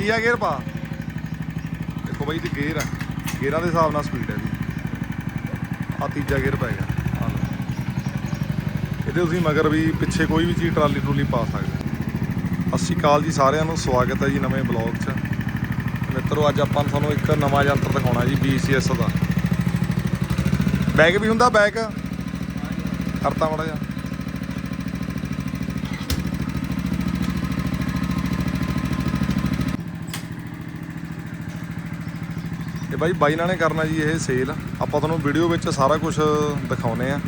ਤੀਆ ਗੇਅਰ ਪਾ। ਦੇਖੋ ਬਾਈ ਤੇ ਗੇਅਰ ਆ। ਗੇਅਰਾਂ ਦੇ ਹਿਸਾਬ ਨਾਲ ਸਪੀਡ ਹੈ ਜੀ ਆ ਤੀਜਾ ਗੇਅਰ ਪੈ ਗਿਆ। ਆਹ ਲਓ। ਇਹਦੇ ਤੁਸੀਂ ਮਗਰ ਵੀ ਪਿੱਛੇ ਕੋਈ ਵੀ ਚੀਜ਼ ਟਰਾਲੀ ਟਰੂਲੀ ਪਾ ਸਕਦੇ ਹੋ। ਸਤਿ ਸ਼੍ਰੀ ਅਕਾਲ ਜੀ ਸਾਰਿਆਂ ਨੂੰ, ਸਵਾਗਤ ਹੈ ਜੀ ਨਵੇਂ ਬਲੌਗ 'ਚ। ਮਿੱਤਰੋ, ਅੱਜ ਆਪਾਂ ਤੁਹਾਨੂੰ ਇੱਕ ਨਵਾਂ ਯੰਤਰ ਦਿਖਾਉਣਾ ਜੀ BCS ਦਾ। ਬੈਗ ਵੀ ਹੁੰਦਾ ਬੈਗ ਕਰਤਾ ਮੜਾ ਜਾ ਬਾਈ ਬਾਈ ਨਾਲ ਨੇ ਕਰਨਾ ਜੀ ਇਹ ਸੇਲ ਆਪਾਂ ਤੁਹਾਨੂੰ ਵੀਡੀਓ ਵਿੱਚ ਸਾਰਾ ਕੁਝ ਦਿਖਾਉਨੇ ਆ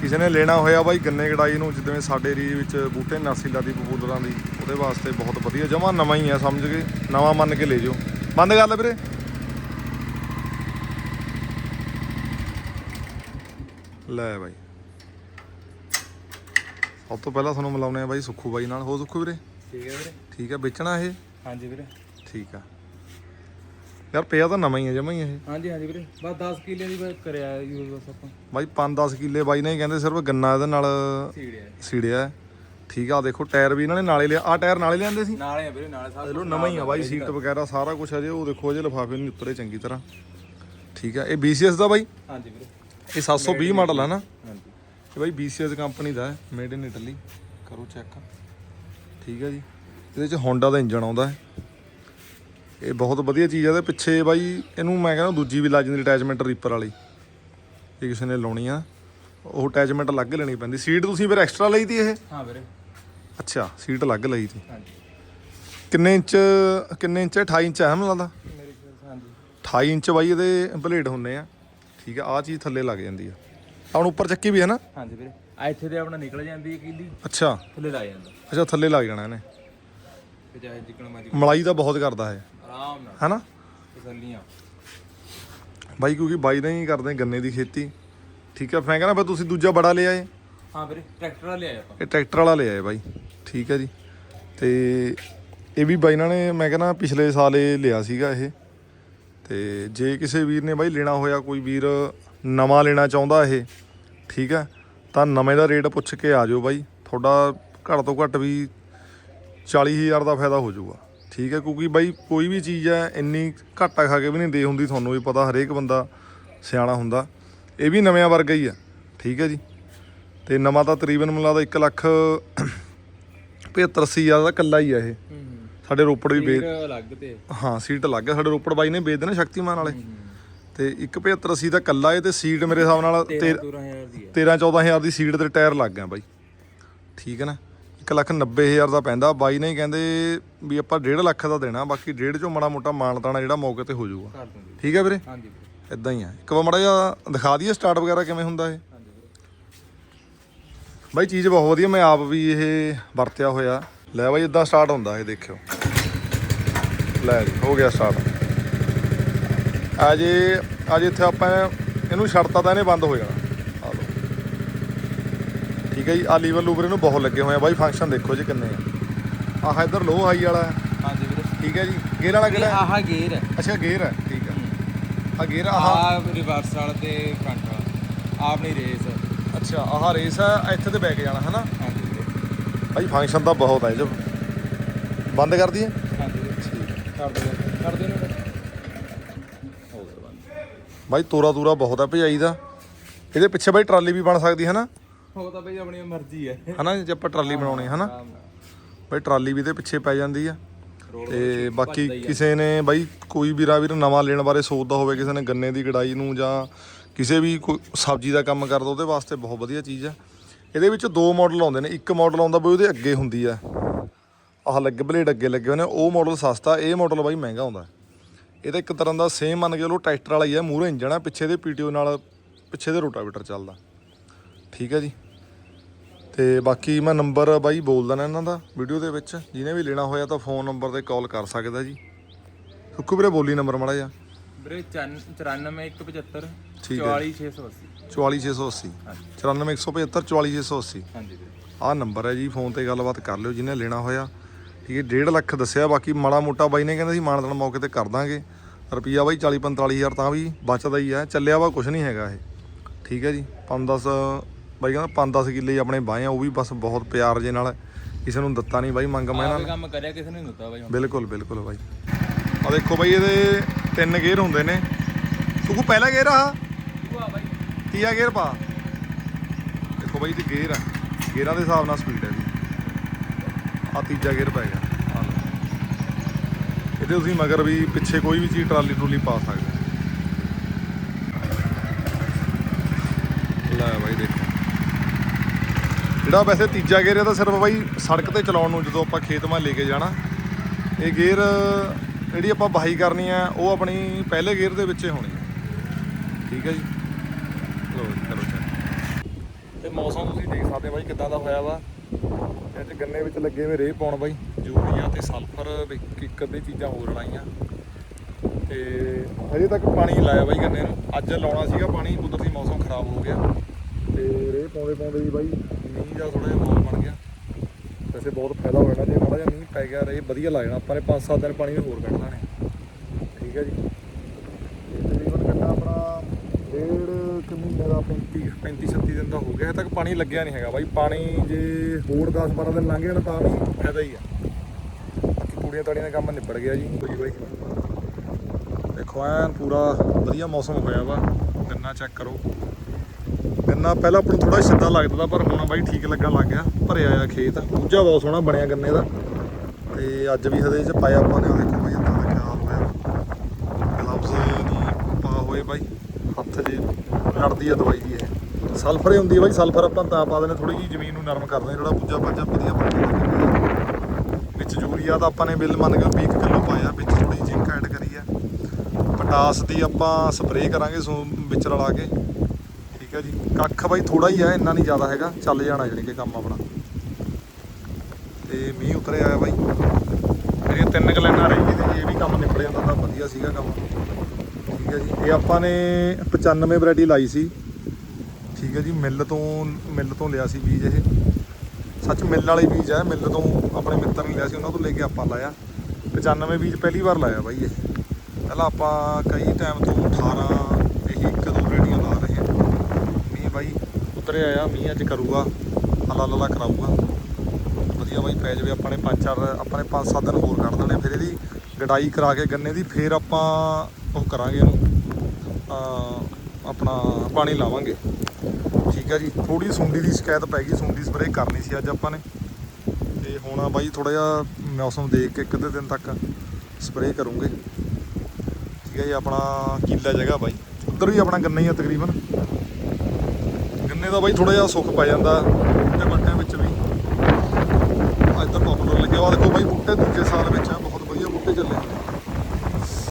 ਕਿਸੇ ਨੇ ਲੈਣਾ ਹੋਇਆ ਬਾਈ ਗੰਨੇ ਕਢਾਈ ਨੂੰ ਜਿਵੇਂ ਸਾਡੇ ਏਰੀਏ ਵਿੱਚ ਬੂਟੇ ਨਰਸੀਲਾ ਦੀ ਪਪੂਲਰਾਂ ਦੀ ਉਹਦੇ ਵਾਸਤੇ ਬਹੁਤ ਵਧੀਆ। ਜਮਾ ਨਵਾਂ ਹੀ ਆ ਸਮਝ ਕੇ ਨਵਾਂ ਮੰਨ ਕੇ ਲੈ ਜਾਓ। ਬੰਦ ਕਰ ਲੈ ਵੀਰੇ। ਲੈ ਬਾਈ। ਸਭ ਤੋਂ ਪਹਿਲਾਂ ਤੁਹਾਨੂੰ ਮਿਲਾਉਣੇ ਆ ਬਾਈ ਸੁੱਖੂ ਬਾਈ ਨਾਲ। ਹੋ ਸੁੱਖੂ ਵੀਰੇ? ਠੀਕ ਹੈ ਵੀਰੇ। ਠੀਕ ਆ ਵੇਚਣਾ ਇਹ? ਹਾਂਜੀ ਵੀਰੇ। ਠੀਕ ਆ। ਯਾਰ ਪਿਆ ਤਾਂ ਨਵਾਂ ਹੀ ਆ ਜਮਾ ਹੀ ਇਹ। ਹਾਂਜੀ ਹਾਂਜੀ ਵੀਰੇ। ਬਸ 10 ਕਿੱਲੇ ਦੀ ਬਸ ਕਰਿਆ ਯੂਜ਼ ਬਸ ਆਪਾਂ। ਬਾਈ 5-10 ਕਿੱਲੇ ਬਾਈ ਨੇ ਹੀ ਕਹਿੰਦੇ ਸਿਰਫ ਗੰਨਾ ਇਹਦੇ ਨਾਲ ਸੀੜਿਆ ਸੀੜਿਆ ਹੈ। ਠੀਕ ਆ ਦੇਖੋ ਟਾਇਰ ਵੀ ਇਹਨਾਂ ਨੇ ਨਾਲੇ ਲਿਆ। ਆ ਟਾਇਰ ਨਾਲੇ ਲਿਆਂਦੇ ਸੀ? ਨਾਲੇ ਆ ਵੀਰੇ ਨਾਲੇ ਸਭ ਚਲੋ ਨਵਾਂ ਹੀ ਆ ਬਾਈ ਸੀਟ ਵਗੈਰਾ ਸਾਰਾ ਕੁਝ ਅਜੇ ਉਹ ਦੇਖੋ ਅਜੇ ਲਿਫਾਫੇ ਨਹੀਂ ਉਤਰੇ ਚੰਗੀ ਤਰ੍ਹਾਂ। ਠੀਕ ਆ ਇਹ BCS ਦਾ ਬਾਈ? ਹਾਂਜੀ ਵੀਰੇ। ਇਹ 720 ਮਾਡਲ ਆ ਨਾ? ਹਾਂਜੀ। ਇਹ ਬਾਈ BCS ਕੰਪਨੀ ਦਾ ਹੈ ਮੇਡ ਇਨ ਇਟਲੀ ਕਰੋ ਚੈੱਕ ਠੀਕ ਹੈ ਜੀ। ਇਹਦੇ ਚ ਹੋਂਡਾ ਦਾ ਇੰਜਨ ਆਉਂਦਾ ਹੈ। ਇਹ ਬਹੁਤ ਵਧੀਆ ਚੀਜ਼ ਹੈ ਇਹਦੇ ਪਿੱਛੇ ਬਾਈ ਇਹਨੂੰ ਮੈਂ ਕਹਿੰਦਾ ਦੂਜੀ ਵੀ ਲੱਜ ਦੀ ਅਟੈਚਮੈਂਟ ਰੀਪਰ ਵਾਲੀ। ਜੇ ਕਿਸੇ ਨੇ ਲਾਉਣੀ ਆ। ਉਹ ਅਟੈਚਮੈਂਟ ਅਲੱਗ ਲੈਣੀ ਪੈਂਦੀ। ਸੀਟ ਤੁਸੀਂ ਫਿਰ ਐਕਸਟਰਾ ਲਈ ਤੀ ਇਹ? ਹਾਂ ਵੀਰੇ। ਅੱਛਾ ਸੀਟ ਅਲੱਗ ਲਈ ਤੀ। ਹਾਂਜੀ। ਕਿੰਨੇ ਇੰਚ ਕਿੰਨੇ ਇੰਚ ਹੈ? 28 ਇੰਚ ਹੈ ਮੈਨੂੰ ਲੱਗਦਾ। ਮੇਰੇ ਖਿਆਲ ਹਾਂਜੀ। 28 ਇੰਚ ਬਾਈ ਇਹਦੇ ਬਲੇਡ ਹੁੰਨੇ ਆ। ਠੀਕ ਆ ਆ ਚੀਜ਼ ਥੱਲੇ ਲੱਗ ਜਾਂਦੀ ਆ। ਹੁਣ ਉੱਪਰ ਚੱਕੀ ਵੀ ਹੈ ਨਾ? ਹਾਂਜੀ ਵੀਰੇ। ਆ ਇੱਥੇ ਤੇ ਆਪਣਾ ਨਿਕਲ ਜਾਂਦੀ ਹੈ ਕਿੱਲੀ। ਅੱਛਾ। ਥੱਲੇ ਲਾ ਜਾਂਦਾ। ਅੱਛਾ ਥੱਲੇ ਲੱਗ ਜਾਣਾ ਇਹਨੇ। ਤੇ ਮਲਾਈ ਤਾਂ ਬਹੁਤ ਕਰਦਾ ਹੈ ਆਰਾਮ ਨਾਲ। ਹੈਨਾ? ਤਸੱਲੀਆਂ। ਬਾਈ ਕਿਉਂਕਿ ਬਾਈ ਨੇ ਹੀ ਕਰਦੇ ਗੰਨੇ ਦੀ ਖੇਤੀ। ਠੀਕ ਹੈ ਮੈਂ ਕਹਿੰਦਾ ਫਿਰ ਤੁਸੀਂ ਦੂਜਾ ਬੜਾ ਲਿਆ ਏ ਹਾਂ ਵੀਰੇ ਟਰੈਕਟਰ ਵਾਲਾ ਲਿਆਇਆ ਆਪਾਂ। ਇਹ ਟਰੈਕਟਰ ਵਾਲਾ ਲਿਆ ਏ ਬਾਈ। ਠੀਕ ਹੈ ਜੀ। ਤੇ ਇਹ ਵੀ ਬਾਈ ਨਾਲ ਨੇ ਮੈਂ ਕਹਿੰਦਾ ਪਿਛਲੇ ਸਾਲ ਇਹ ਲਿਆ ਸੀਗਾ ਇਹ। ਤੇ ਜੇ ਕਿਸੇ ਵੀਰ ਨੇ ਬਾਈ ਲੈਣਾ ਹੋਇਆ ਕੋਈ ਵੀਰ ਨਵਾਂ ਲੈਣਾ ਚਾਹੁੰਦਾ ਇਹ ਠੀਕ ਹੈ ਤਾਂ ਨਵੇਂ ਦਾ ਰੇਟ ਪੁੱਛ ਕੇ ਆ ਜਾਓ ਬਾਈ। ਤੁਹਾਡਾ ਘੱਟ ਤੋਂ ਘੱਟ ਵੀ 40000 ਦਾ ਫਾਇਦਾ ਹੋ ਜਾਊਗਾ। ਠੀਕ ਹੈ ਕਿਉਂਕਿ ਬਾਈ ਕੋਈ ਵੀ ਚੀਜ਼ ਹੈ ਇੰਨੀ ਘਾਟਾ ਖਾ ਕੇ ਵੀ ਨਹੀਂ ਦੇ ਹੁੰਦੀ ਤੁਹਾਨੂੰ ਵੀ ਪਤਾ ਹਰੇਕ ਬੰਦਾ ਸਿਆਣਾ ਹੁੰਦਾ। ਇਹ ਵੀ ਨਵਿਆਂ ਵਰਗਾ ਹੀ ਆ ਠੀਕ ਹੈ ਜੀ। ਤੇ ਨਵਾਂ ਤਾਂ ਤਕਰੀਬਨ ਮੈਨੂੰ ਲੱਗਦਾ 1 ਲੱਖ 75 ਅੱਸੀ ਹਜ਼ਾਰ ਦਾ ਕੱਲਾ ਹੀ ਆ ਇਹ। ਹੂੰ ਹੂੰ। ਸਾਡੇ ਰੋਪੜ ਵੀ ਵੇਚ ਅਲੱਗ ਤੇ। ਹਾਂ ਸੀਟ ਲੱਗ ਗਿਆ ਸਾਡੇ ਰੋਪੜ ਬਾਈ ਨੇ ਵੇਚਦੇ ਨੇ ਸ਼ਕਤੀਮਾਨ ਵਾਲੇ। ਤੇ 175 ਅੱਸੀ ਦਾ ਕੱਲਾ ਏ ਤੇ ਸੀਟ ਮੇਰੇ ਹਿਸਾਬ ਨਾਲ 13 14000 ਦੀ ਹੈ। 13 14000 ਦੀ ਸੀਟ ਤੇ ਟਾਇਰ ਲੱਗ ਗਿਆ ਬਾਈ। ਠੀਕ ਹੈ ਨਾ? 1 ਲੱਖ 90 ਹਜ਼ਾਰ ਦਾ ਪੈਂਦਾ। ਬਾਈ ਨੇ ਕਹਿੰਦੇ ਵੀ ਆਪਾਂ 1.5 ਲੱਖ ਦਾ ਦੇਣਾ ਬਾਕੀ 1.5 ਚੋਂ ਮਾੜਾ ਮੋਟਾ ਮਾਨਤਾਣਾ ਜਿਹੜਾ ਮੌਕੇ ਤੇ ਹੋ ਜਾਊਗਾ। ਠੀਕ ਹੈ ਵੀਰੇ? ਹਾਂਜੀ ਇਦਾਂ ਹੀ ਆ। ਇੱਕ ਵਾਰ ਮਾੜਾ ਜਿਹਾ ਦਿਖਾ ਦਈਏ ਸਟਾਰਟ ਵਗੈਰਾ ਕਿਵੇਂ ਹੁੰਦਾ ਇਹ। ਬਾਈ ਚੀਜ਼ ਬਹੁਤ ਵਧੀਆ ਮੈਂ ਆਪ ਵੀ ਇਹ ਵਰਤਿਆ ਹੋਇਆ। ਲੈ ਬਾਈ ਇਦਾਂ ਸਟਾਰਟ ਹੁੰਦਾ ਇਹ ਦੇਖਿਓ। ਲੈ ਹੋ ਗਿਆ ਸਟਾਰਟ ਅਜੇ ਅਜੇ ਇੱਥੇ ਆਪਾਂ ਇਹਨੂੰ ਛੱਡਤਾ ਤਾਂ ਇਹਨੇ ਬੰਦ ਹੋ ਜਾਣਾ। ਠੀਕ ਹੈ ਜੀ ਆ ਲੀਵਰ ਲੂਵਰ ਇਹਨੂੰ ਬਹੁਤ ਲੱਗੇ ਹੋਏ ਆ। ਬਾਈ ਫੰਕਸ਼ਨ ਦੇਖੋ ਜੀ ਕਿੰਨੇ ਆ। ਆਹ ਇਧਰ ਲੋ ਹਾਈ ਵਾਲਾ। ਹਾਂਜੀ ਵੀਰੇ। ਠੀਕ ਹੈ ਜੀ ਗੇਅਰ ਵਾਲਾ ਕਿਹੜਾ ਹੈ? ਆਹ ਗੇਅਰ ਹੈ। ਅੱਛਾ ਗੇਅਰ ਹੈ ਠੀਕ ਹੈ। ਆ ਗੇਅਰ ਆਹ? ਆਹ ਰਿਵਰਸ ਵਾਲਾ ਤੇ ਫਰੰਟ ਵਾਲਾ ਆਪਣੀ ਰੇਸ ਅੱਛਾ ਆਹ ਰੇਸ ਹੈ ਇੱਥੇ ਤੇ ਬੈਕ ਜਾਣਾ ਹਨਾ? ਹਾਂਜੀ ਵੀਰੇ। ਭਾਈ ਫੰਕਸ਼ਨ ਤਾਂ ਬਹੁਤ ਹੈ ਜੋ। ਬੰਦ ਕਰ ਦਈਏ? ਹਾਂਜੀ ਵੀਰੇ। ਕਰ ਦੋ ਕਰ ਦੋ ਨਾ ਹੋ ਗਿਆ ਬੰਦ ਬਾਈ ਤੋਰਾ ਤੂਰਾ ਬਹੁਤ ਆ ਭਜਾਈ ਦਾ। ਇਹਦੇ ਪਿੱਛੇ ਬਾਈ ਟਰਾਲੀ ਵੀ ਬਣ ਸਕਦੀ ਹੈ ਨਾ ਤਾਂ ਬਈ ਆਪਣੀ ਮਰਜ਼ੀ ਹੈ। ਹਨਾ ਜੇ ਆਪਾਂ ਟਰਾਲੀ ਬਣਾਉਣੀ ਹੈ ਨਾ ਆਰਾਮ ਨਾਲ। ਬਾਈ ਟਰਾਲੀ ਵੀ ਇਹਦੇ ਪਿੱਛੇ ਪੈ ਜਾਂਦੀ ਆ। ਤੇ ਬਾਕੀ। ਕਿਸੇ ਨੇ ਬਾਈ ਕੋਈ ਵੀਰਾ ਵੀਰ ਨਵਾਂ ਲੈਣ ਬਾਰੇ ਸੋਚਦਾ ਹੋਵੇ ਕਿਸੇ ਨੇ ਗੰਨੇ ਦੀ ਕਢਾਈ ਨੂੰ ਜਾਂ ਕਿਸੇ ਵੀ ਕੋਈ ਸਬਜ਼ੀ ਦਾ ਕੰਮ ਕਰਦਾ ਉਹਦੇ ਵਾਸਤੇ ਬਹੁਤ ਵਧੀਆ ਚੀਜ਼ ਆ। ਇਹਦੇ ਵਿੱਚ ਦੋ ਮਾਡਲ ਆਉਂਦੇ ਨੇ ਇੱਕ ਮਾਡਲ ਆਉਂਦਾ ਬਈ ਉਹਦੇ ਅੱਗੇ ਹੁੰਦੀ ਆ। ਆਹ ਲੱਗੇ ਬਲੇਡ ਅੱਗੇ ਲੱਗੇ ਹੋਏ ਨੇ ਉਹ ਮਾਡਲ ਸਸਤਾ ਇਹ ਮਾਡਲ ਬਾਈ ਮਹਿੰਗਾ ਆਉਂਦਾ। ਇਹ ਤਾਂ ਇੱਕ ਤਰ੍ਹਾਂ ਦਾ ਸੇਮ ਮੰਨ ਕੇ ਚਲੋ ਟਰੈਕਟਰ ਵਾਲਾ ਹੀ ਆ ਮੂਹਰੇ ਇੰਜਣ ਆ ਪਿੱਛੇ ਦੇ ਪੀਟੀਓ ਨਾਲ ਪਿੱਛੇ ਦੇ ਰੋਟਾਵੇਟਰ ਚੱਲਦਾ। ਠੀਕ ਹੈ ਜੀ? ਤੇ ਬਾਕੀ ਮੈਂ ਨੰਬਰ ਬਾਈ ਬੋਲ ਦੇਣਾ ਇਹਨਾਂ ਦਾ ਵੀਡੀਓ ਦੇ ਵਿੱਚ। ਜਿਹਨੇ ਵੀ ਲੈਣਾ ਹੋਇਆ ਤਾਂ ਫੋਨ ਨੰਬਰ ਤੇ ਕਾਲ ਕਰ ਸਕਦਾ ਜੀ। ਸੁੱਕੂ ਵੀਰੇ ਬੋਲੀ ਨੰਬਰ ਮਾੜਾ ਜਿਹਾ। ਵੀਰੇ 94175 ਠੀਕ ਹੈ। 44680 44680 ਹਾਂਜੀ। 94175 44680 ਹਾਂਜੀ ਵੀਰੇ। ਆਹ ਨੰਬਰ ਹੈ ਜੀ ਫੋਨ ਤੇ ਗੱਲਬਾਤ ਕਰ ਲਿਓ ਜਿਹਨੇ ਲੈਣਾ ਹੋਇਆ। ਠੀਕ ਹੈ 1.5 ਲੱਖ ਦੱਸਿਆ ਬਾਕੀ ਮਾੜਾ ਮੋਟਾ ਬਾਈ ਨੇ ਕਹਿੰਦਾ ਸੀ ਮਾਨਦਨ ਮੌਕੇ ਤੇ ਕਰ ਦਾਂਗੇ। ਰੁਪਈਆ ਬਾਈ 40 45000 ਤਾਂ ਵੀ ਬਚਦਾ ਹੀ ਹੈ ਚੱਲਿਆ ਵਾ ਕੁਝ ਨਹੀਂ ਹੈਗਾ ਇਹ। ਠੀਕ ਹੈ ਜੀ 5-10 ਬਾਈ ਕਹਿੰਦਾ 5-10 ਕਿੱਲੇ ਆਪਣੇ ਬਾਏ ਆ ਉਹ ਵੀ ਬਸ ਬਹੁਤ ਪਿਆਰ ਜੇ ਨਾਲ। ਕਿਸੇ ਨੂੰ ਦਿੱਤਾ ਨਹੀਂ ਬਾਈ ਮੰਗ ਮੈਂ ਨੇ। ਕੰਮ ਕਰਿਆ ਕਿਸੇ ਨੇ ਨਹੀਂ ਦਿੱਤਾ ਬਾਈ ਬਿਲਕੁਲ ਬਿਲਕੁਲ ਬਾਈ। ਆ ਦੇਖੋ ਬਾਈ ਇਹਦੇ ਤਿੰਨ ਗੇਅਰ ਹੁੰਦੇ ਨੇ। ਸੁਖੂ ਪਹਿਲਾ ਗੇਅਰ ਆ ਤੂੰ ਤੀਆ ਗੇਅਰ ਪਾ? ਦੇਖੋ ਬਾਈ ਇਹ ਗੇਅਰ ਆ। ਗੇਅਰਾਂ ਦੇ ਹਿਸਾਬ ਨਾਲ ਸਪੀਡ ਹੈ ਇਹਦੀ। ਆ ਤੀਜਾ ਗੇਅਰ ਪੈ ਗਿਆ। ਇਹਦੇ ਤੁਸੀਂ ਮਗਰ ਵੀ ਪਿੱਛੇ ਕੋਈ ਵੀ ਚੀਜ਼ ਟਰਾਲੀ ਟਰੂਲੀ ਪਾ ਸਕਦੇ। ਲੈ ਬਾਈ ਦੇਖੋ। ਜਿਹੜਾ ਵੈਸੇ ਤੀਜਾ ਗੇਅਰ ਇਹਦਾ ਸਿਰਫ ਬਾਈ ਸੜਕ ਤੇ ਚਲਾਉਣ ਨੂੰ ਜਦੋਂ ਆਪਾਂ ਖੇਤ ਮਾ ਲੈ ਕੇ ਜਾਣਾ। ਇਹ ਗੇਅਰ ਜਿਹੜੀ ਆਪਾਂ ਬਾਈ ਕਰਨੀ ਆ ਉਹ ਆਪਣੀ ਪਹਿਲੇ ਗੇਅਰ ਦੇ ਵਿੱਚ ਹੋਣੀ ਹੈ। ਠੀਕ ਹੈ ਜੀ? ਲੋ ਚਲੋ ਚੱਲ ਤੇ ਮੌਸਮ ਤੁਸੀਂ ਦੇਖ ਸਕਦੇ ਬਾਈ ਕਿੱਦਾਂ ਦਾ ਹੋਇਆ ਵਾ। ਅੱਜ ਗੰਨੇ ਵਿੱਚ ਲੱਗੇ ਹੋਏ ਰੇਹ ਪਾਉਣ ਬਾਈ, ਯੂਰੀਆ ਤੇ ਸਲਫਰ ਵੀ ਇੱਕ ਅੱਧੇ ਚੀਜ਼ਾਂ ਹੋਰ ਲਾਈਆਂ। ਤੇ ਹਜੇ ਤੱਕ ਪਾਣੀ ਲਾਇਆ ਬਾਈ ਗੰਨੇ ਨੂੰ। ਅੱਜ ਲਾਉਣਾ ਸੀਗਾ ਪਾਣੀ ਕੁਦਰਤੀ ਮੌਸਮ ਖਰਾਬ ਹੋ ਗਿਆ। ਤੇ ਰੇਹ ਪਾਉਂਦੇ ਪਾਉਂਦੇ ਵੀ ਬਾਈ ਮੀਂਹ ਦਾ ਥੋੜਾ ਜਿਹਾ ਮਾਹੌਲ ਬਣ ਗਿਆ। ਵੈਸੇ ਬਹੁਤ ਫਾਇਦਾ ਹੋ ਜਾਣਾ ਜੇ ਮਾੜਾ ਜਿਹਾ ਮੀਂਹ ਪੈ ਗਿਆ, ਰੇਹ ਵਧੀਆ ਲੱਗ ਜਾਣਾ, ਆਪਾਂ ਨੇ 5-7 ਦਿਨ ਪਾਣੀ ਹੋਰ ਕੱਢਣਾ ਨੇ। ਠੀਕ ਹੈ ਜੀ। ਤੇ ਤਕਰੀਬਨ ਗੰਨਾ ਆਪਣਾ ਡੇਢ ਕੁ ਮਹੀਨੇ ਦਾ 35 35 36 ਦਿਨ ਦਾ ਹੋ ਗਿਆ, ਹਜੇ ਤੱਕ ਪਾਣੀ ਲੱਗਿਆ ਨਹੀਂ ਹੈਗਾ ਬਾਈ। ਪਾਣੀ ਜੇ ਹੋਰ 10 12 ਦਿਨ ਲੰਘ ਜਾਣ ਤਾਂ ਵੀ ਫਾਇਦਾ ਹੀ ਆ। ਬਾਕੀ ਪੂੜੀਆਂ ਤਾੜੀਆਂ ਦਾ ਕੰਮ ਨਿਬੜ ਗਿਆ ਜੀ। ਕੋਈ ਬਾਈ। ਦੇਖੋ, ਐਨ ਪੂਰਾ ਵਧੀਆ ਮੌਸਮ ਹੋਇਆ ਵਾ। ਗੰਨਾ ਚੈੱਕ ਕਰੋ। ਗੰਨਾ ਪਹਿਲਾਂ ਆਪਾਂ ਨੂੰ ਥੋੜਾ ਸਿੱਧਾ ਲੱਗਦਾ ਤਾ, ਪਰ ਹੁਣ ਬਾਈ ਠੀਕ ਲੱਗਣ ਲੱਗ ਗਿਆ। ਭਰਿਆ ਆ ਖੇਤ। ਦੂਜਾ ਬਹੁਤ ਸੋਹਣਾ ਬਣਿਆ ਗੰਨੇ ਦਾ। ਤੇ ਅੱਜ ਵੀ ਹਦੇ ਚ ਪਾਇਆ ਆਪਾਂ ਨੇ ਆਹ ਦੇਖੋ ਬਾਈ ਇੱਦਾਂ ਦਾ ਕਿਆ ਹਾਲ ਹੋਇਆ ਗਲਵਜ਼ ਨਹੀਂ ਪਾ ਹੋਏ ਬਾਈ। ਹੱਥ ਜੇ ਲੜਦੀ ਆ ਦਵਾਈ ਦੀ ਇਹ। ਸਲਫਰ ਹੀ ਹੁੰਦੀ ਆ ਬਾਈ ਸਲਫਰ ਆਪਾਂ ਤਾਂ ਪਾ ਦਿੰਦੇ ਥੋੜੀ ਜਿਹੀ ਜ਼ਮੀਨ ਨੂੰ ਨਰਮ ਕਰਦੇ ਹਾਂ, ਜਿਹੜਾ ਪੁੱਜਾ ਪਾਜਾ ਵਧੀਆ ਬਣ ਜਾਂਦਾ। ਵਿੱਚ ਯੂਰੀਆ ਤਾਂ ਆਪਾਂ ਨੇ ਬਿੱਲ ਮੰਨ ਕੇ 20 ਕਿਲੋ ਪਾਇਆ ਵਿੱਚ ਥੋੜੀ ਜਿੰਕ ਐਡ ਕਰੀ ਆ। ਪਟਾਸ ਦੀ ਆਪਾਂ ਸਪਰੇਅ ਕਰਾਂਗੇ ਸੋ ਵਿੱਚ ਰਲਾ ਕੇ। ਠੀਕ ਹੈ ਜੀ। ਕੱਖ ਬਾਈ ਥੋੜਾ ਹੀ ਆ, ਇੰਨਾ ਨਹੀਂ ਜ਼ਿਆਦਾ ਹੈਗਾ। ਚੱਲ ਜਾਣਾ ਜਾਣੀ ਕਿ ਕੰਮ ਆਪਣਾ। ਤੇ ਮੀਂਹ ਉਤਰੇ ਆਇਆ ਬਾਈ। ਮੇਰੀਆਂ ਤਿੰਨ ਕੁ ਲਾਈਨਾਂ ਰਹਿ ਗਈਆਂ ਤੇ ਇਹ ਵੀ ਕੰਮ ਨਿਬੜ ਜਾਂਦਾ, ਤਾਂ ਵਧੀਆ ਸੀਗਾ ਕੰਮ। ਠੀਕ ਹੈ ਜੀ। ਇਹ ਆਪਾਂ ਨੇ 95 ਵੈਰਾਈਟੀ ਲਾਈ ਸੀ। ਠੀਕ ਹੈ ਜੀ, ਮਿੱਲ ਤੋਂ ਮਿੱਲ ਤੋਂ ਲਿਆ ਸੀ ਬੀਜ ਇਹ। ਸੱਚ ਮਿੱਲ ਵਾਲੇ ਬੀਜ ਹੈ ਮਿੱਲ ਤੋਂ ਆਪਣੇ ਮਿੱਤਰ ਨੇ ਲਿਆ ਸੀ, ਉਹਨਾਂ ਤੋਂ ਲੈ ਕੇ ਆਪਾਂ ਲਾਇਆ। 95 ਬੀਜ ਪਹਿਲੀ ਵਾਰ ਲਾਇਆ ਬਾਈ ਇਹ। ਪਹਿਲਾਂ ਆਪਾਂ ਕਈ ਟਾਈਮ ਤੋਂ 18 ਇਹੀ ਇੱਕ ਦੋ ਰੇੜੀਆਂ ਲਾ ਰਹੇ ਹਾਂ ਮੀਂਹ ਬਾਈ ਉਤਰੇ ਆਇਆ ਮੀਂਹ ਅੱਜ ਕਰੂਗਾ, ਹਲਾ ਲਲਾ ਕਰਾਊਗਾ। ਵਧੀਆ ਬਾਈ, ਪੈ ਜਾਵੇ ਆਪਾਂ ਨੇ ਪੰਜ ਚਾਰ ਆਪਾਂ ਨੇ ਪੰਜ ਸੱਤ ਦਿਨ ਹੋਰ ਕੱਢ ਦੇਣੇ, ਫਿਰ ਇਹਦੀ ਗਡਾਈ ਕਰਾ ਕੇ ਗੰਨੇ ਦੀ, ਫਿਰ ਆਪਾਂ ਉਹ ਕਰਾਂਗੇ ਇਹਨੂੰ ਆਪਣਾ ਪਾਣੀ ਲਾਵਾਂਗੇ। ਠੀਕ ਹੈ ਜੀ ਥੋੜੀ ਸੁੰਡੀ ਦੀ ਸ਼ਿਕਾਇਤ ਪੈ ਗਈ, ਸੁੰਡੀ ਸਪਰੇਅ ਕਰਨੀ ਸੀ ਅੱਜ ਆਪਾਂ ਨੇ। ਤੇ ਹੁਣ ਆ ਬਾਈ ਥੋੜਾ ਜਿਹਾ ਮੌਸਮ ਦੇਖ ਕੇ ਇੱਕ ਅੱਧੇ ਦਿਨ ਤੱਕ ਸਪਰੇਅ ਕਰੂੰਗੇ। ਠੀਕ ਹੈ ਜੀ, ਆਪਣਾ ਕੀਲਾ ਜਗ੍ਹਾ ਬਾਈ, ਉੱਧਰ ਵੀ ਆਪਣਾ ਗੰਨਾ ਹੀ ਆ ਤਕਰੀਬਨ। ਗੰਨੇ ਦਾ ਬਾਈ? ਥੋੜਾ ਜਿਹਾ ਸੁੱਖ ਪੈ ਜਾਂਦਾ ਤੇ ਵੱਟਿਆਂ ਵਿੱਚ ਵੀ। ਅੱਜ ਤਾਂ ਪਪੂਲਰ ਲੱਗਿਆ ਵਾ ਦੇਖੋ ਬਾਈ, ਬੂਟੇ ਦੂਜੇ ਸਾਲ ਵਿੱਚ ਆ। ਬਹੁਤ ਵਧੀਆ ਬੂਟੇ ਚੱਲੇ।